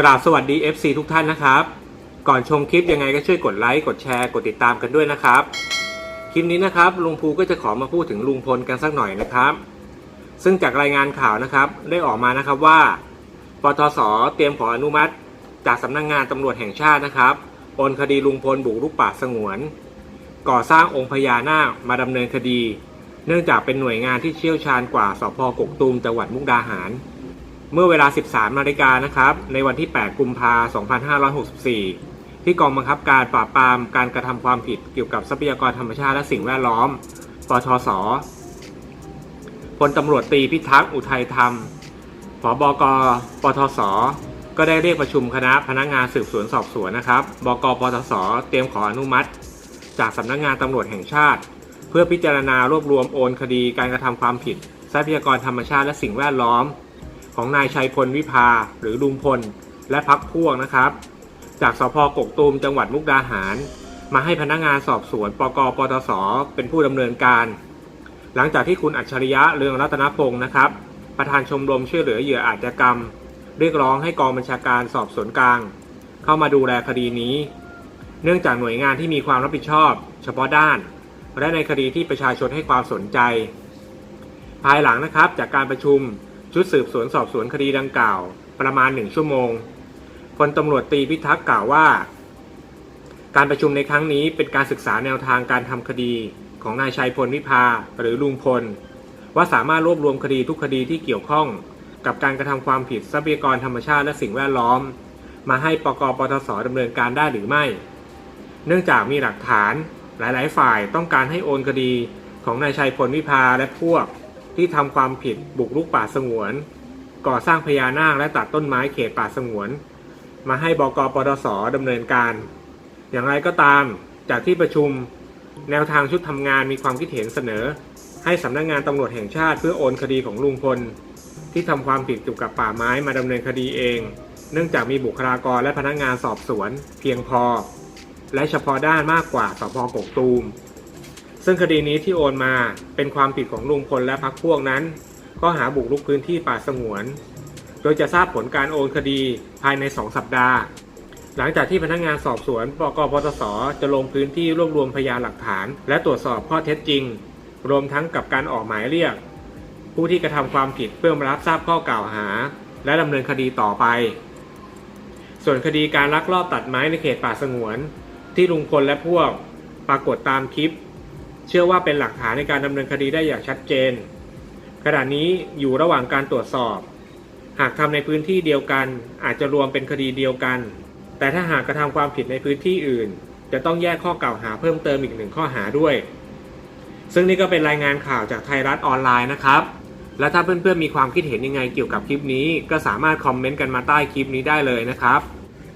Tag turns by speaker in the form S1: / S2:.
S1: กราบสวัสดี FC ทุกท่านนะครับ ก่อนชมคลิปยังไงก็ช่วยกดไลค์กดแชร์กดติดตามกันด้วยนะครับ คลิปนี้นะครับลุงภูก็จะขอมาพูดถึงลุงพลกันสักหน่อยนะครับ ซึ่งจากรายงานข่าวนะครับได้ออกมานะครับว่าปทศเตรียมขออนุมัติ จากสำนักงงานตำรวจแห่งชาตินะครับโอนคดีลุงพลบุกรุกป่าสงวน ก่อสร้างองค์พญานาคมาดำเนินคดี เนื่องจากเป็นหน่วยงานที่เชี่ยวชาญกว่าสพกกตูมจังหวัดมุกดาหาร เมื่อเวลา 13 นาฬิกานะครับ ในวันที่ 8 กุมภาพันธ์2564 ที่กองบังคับการปราบปรามการกระทำความผิดเกี่ยวกับทรัพยากรธรรมชาติและสิ่งแวดล้อม ปชส พลตำรวจตีพิทักษ์อุทัยธรรมผบก ปทศก็ได้เรียกประชุมคณะพนักงานสืบสวนสอบสวนนะครับ บก ปทศเตรียมขออนุมัติ จากสำนักงานตำรวจแห่งชาติ เพื่อพิจารณารวบรวมโอนคดีการกระทำความผิด ทรัพยากรธรรมชาติและสิ่งแวดล้อม ของนายชัยพลวิภาหรือลุงพล และพักพวกนะครับ จากสพกกตูมจังหวัดมุกดาหาร มาให้พนักงานสอบสวนปกปตส เป็นผู้ดำเนินการ หลังจากที่คุณอัจฉริยะเรืองรัตนพงศ์นะครับ ประธานชมรมช่วยเหลือเหยื่ออาชญากรรม เรียกร้องให้กองบัญชาการสอบสวนกลาง เข้ามาดูแลคดีนี้ เนื่องจากหน่วยงานที่มีความรับผิดชอบ เฉพาะด้าน และในคดีที่ประชาชนให้ความสนใจ ภายหลังนะครับจากการประชุม ชุดสืบสวนสอบสวนคดีดังกล่าว ประมาณหนึ่งชั่วโมงพลตำรวจตีพิทักษ์กล่าวว่า การประชุมในครั้งนี้เป็นการศึกษาแนวทางการทำคดีของนายชัยพลวิภาหรือลุงพล ว่าสามารถรวบรวมคดีทุกคดีที่เกี่ยวข้องกับการกระทำความผิดทรัพยากรธรรมชาติและสิ่งแวดล้อม มาให้ปกปทศดำเนินการได้หรือไม่ เนื่องจากมีหลักฐานหลาย ๆ ฝ่ายต้องการให้โอนคดีของนายชัยพลวิภาและพวก ที่ทำความผิดบุกรุกป่าสงวน ก่อสร้างพญานาคและตัดต้นไม้เขตป่าสงวน มาให้บกปทศดำเนินการ อย่างไรก็ตามจากที่ประชุมแนวทางชุดทำงานมีความคิดเห็นเสนอ ให้สำนักงานตำรวจแห่งชาติเพื่อโอนคดีของลุงพล ที่ทำความผิดเกี่ยวกับป่าไม้มาดำเนินคดีเอง เนื่องจากมีบุคลากรและพนักงานสอบสวน เพียงพอ และเฉพาะด้านมากกว่าสพกกตูม ซึ่งคดีนี้ที่โอนมาเป็นความผิดของลุงพลและพรรคพวกนั้น ก็หาบุกรุกพื้นที่ป่าสงวน โดยจะทราบผลการโอนคดีภายใน 2 สัปดาห์ หลังจากที่พนักงานสอบสวนปกปตสจะลงพื้นที่รวบรวมพยานหลักฐาน และตรวจสอบข้อเท็จจริง รวมทั้งกับการออกหมายเรียก ผู้ที่กระทำความผิดเพื่อมารับทราบข้อกล่าวหา และดำเนินคดีต่อไป ส่วนคดีการลักลอบตัดไม้ในเขตป่าสงวน ที่ลุงพลและพวกปรากฏตามคลิป เชื่อว่าเป็นหลักฐานในการดำเนินคดีได้อย่างชัดเจน ขณะนี้อยู่ระหว่างการตรวจสอบ หากทำในพื้นที่เดียวกัน อาจจะรวมเป็นคดีเดียวกัน แต่ถ้าหากกระทำความผิดในพื้นที่อื่น จะต้องแยกข้อกล่าวหาเพิ่มเติมอีกหนึ่งข้อหาด้วย ซึ่งนี่ก็เป็นรายงานข่าวจากไทยรัฐออนไลน์นะครับ และถ้าเพื่อนๆมีความคิดเห็นยังไงเกี่ยวกับคลิปนี้ ก็สามารถคอมเมนต์กันมาใต้คลิปนี้ได้เลยนะครับ